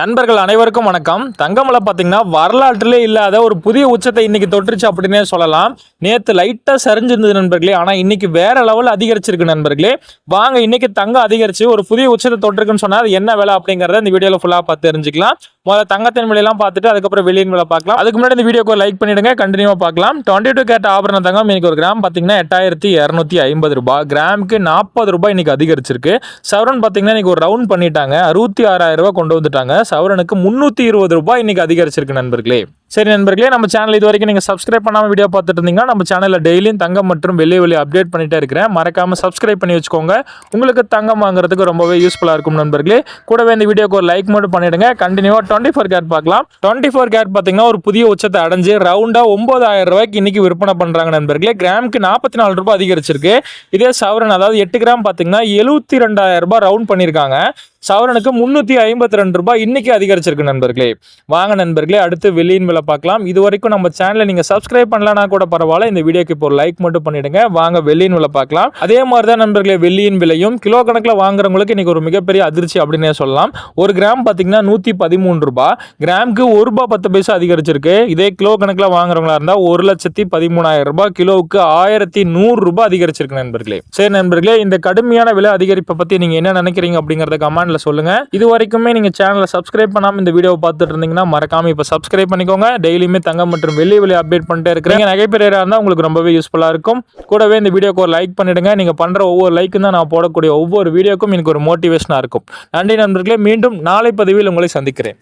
நண்பர்கள் அனைவருக்கும் வணக்கம். தங்கமலை பார்த்தீங்கன்னா வரலாற்றிலே இல்லாத ஒரு புதிய உச்சத்தை இன்னைக்கு தொட்டுருச்சு அப்படின்னே சொல்லலாம். நேற்று லைட்டாக சரிஞ்சிருந்தது நண்பர்களே. ஆனால் இன்னைக்கு வேற லெவல் அதிகரிச்சிருக்கு நண்பர்களே. வாங்க இன்னைக்கு தங்கம் அதிகரிச்சு ஒரு புதிய உச்சத்தை தொட்டிருக்குன்னு சொன்னால் அது என்ன வேலை அப்படிங்கிறத இந்த வீடியோவில் ஃபுல்லாக பார்த்து தெரிஞ்சுக்கலாம். முதல்ல தங்கத்தின் விலையெல்லாம் பார்த்துட்டு அதுக்கப்புறம் வெளியின் விலை பார்க்கலாம். அதுக்கு முன்னாடி இந்த வீடியோக்கு லைக் பண்ணிடுங்க. கண்டினியூவாக பார்க்கலாம். டுவெண்ட்டி டூ கேட் ஆபரண தங்கம் இன்னைக்கு ஒரு கிராம் பார்த்தீங்கன்னா எட்டாயிரத்தி இரநூத்தி ஐம்பது ரூபாய். கிராமுக்கு நாற்பது ரூபாய் இன்னைக்கு அதிகரிச்சிருக்கு. சவரன் பார்த்தீங்கன்னா இன்னைக்கு ஒரு ரவுண்ட் பண்ணிட்டாங்க. அறுபத்தி ஆறாயிரம் ரூபாய் கொண்டு வந்துட்டாங்க. சவரனுக்கு முந்நூற்றி இருபது ரூபாய் இன்னைக்கு அதிகரிச்சிருக்கு நண்பர்களே. சரி நண்பர்களே நம்ம சேனல் இது வரைக்கும் நீங்கள் சப்ஸ்கிரைப் பண்ணாமல் வீடியோ பார்த்துட்டு இருந்தீங்கன்னா நம்ம சேனலில் டெய்லியும் தங்கம் மற்றும் வெள்ளி வெளியே அப்டேட் பண்ணிட்டே இருக்கிறேன். மறக்காமல் சப்ஸ்கிரைப் பண்ணி வச்சுக்கோங்க. உங்களுக்கு தங்கம் வாங்குறதுக்கு ரொம்பவே யூஸ்ஃபுல்லாக இருக்கும் நண்பர்களே. கூடவே இந்த வீடியோக்கு ஒரு லைக் மட்டும் பண்ணிடுங்க. கண்டினியூவாக டுவெண்ட்டி ஃபோர் கேட் பார்க்கலாம். டுவெண்ட்டி ஃபோர் கேட் பார்த்தீங்கன்னா ஒரு புதிய உச்சத்தை அடைஞ்சு ரவுண்டாக ஒம்பதாயிரம் ரூபாய்க்கு இன்றைக்கி விற்பனை பண்ணுறாங்க நண்பர்களே. கிராமுக்கு நாற்பத்தி நாலு ரூபாய் அதிகரிச்சிருக்கு. இதே சவரன் அதாவது எட்டு கிராம் பார்த்தீங்கன்னா எழுபத்தி ரெண்டாயிரம் ரூபாய் ரவுண்ட் பண்ணியிருக்காங்க. சவரனுக்கு முந்நூற்றி ஐம்பத்தி ரெண்டு ரூபாய் இன்றைக்கி அதிகரிச்சிருக்கு நண்பர்களே. வாங்க நண்பர்களே அடுத்து வெளியின் விலை பார்க்கலாம். இது வரைக்கும் நம்ம சேனலை நீங்கள் சப்ஸ்கிரைப் பண்ணலனா கூட பரவாயில்ல. இந்த வீடியோக்கு இப்போ ஒரு லைக் மட்டும் பண்ணிடுங்க. வாங்க வெள்ளியின் விலை பார்க்கலாம். அதே மாதிரி தான் நண்பர்களே வெள்ளியின் விலையும் கிலோ கணக்கில் வாங்குறவங்களுக்கு இன்னைக்கு ஒரு மிகப்பெரிய அதிர்ச்சி அப்படின்னே சொல்லலாம். ஒரு கிராம் பார்த்தீங்கன்னா நூற்றி பதிமூன்று ரூபாய் கிராமுக்கு ஒரு ரூபாய் பத்து பைசா அதிகரிச்சிருக்கு. இதே கிலோ கணக்கில் வாங்குறவங்களா இருந்தால் ஒரு லட்சத்தி பதிமூணாயிரம் ரூபாய் கிலோவுக்கு ஆயிரத்தி நூறு ரூபாய் அதிகரிச்சிருக்கு நண்பர்களே. சரி நண்பர்களே இந்த கடுமையான விலை அதிகரிப்பை பற்றி நீங்கள் என்ன நினைக்கிறீங்க அப்படிங்கிறத கமெண்ட்டில் சொல்லுங்க. இது வரைக்குமே நீங்கள் சேனலை சப்ஸ்கிரைப் பண்ணாம இந்த வீடியோ பார்த்துட்டு இருந்தீங்கன்னா மறக்காம இப்போ சப்ஸ்கிரைப் பண்ணிக்கோங்க. டெய்லியுமே தங்கம் மற்றும் வெள்ளி விலை அப்டேட் பண்ணிட்டே இருக்கிறீங்க நகை இருந்தால் உங்களுக்கு ரொம்பவே யூஸ்ஃபுல்லாக இருக்கும். கூடவே இந்த வீடியோக்கு ஒரு லைக் பண்ணிடுங்க. நீங்கள் பண்ணுற ஒவ்வொரு லைக்கும் தான் நான் போடக்கூடிய ஒவ்வொரு வீடியோக்கும் எனக்கு ஒரு மோட்டிவேஷனாக இருக்கும். நன்றி நண்பர்களே. மீண்டும் நாளை பதிவில் உங்களை சந்திக்கிறேன்.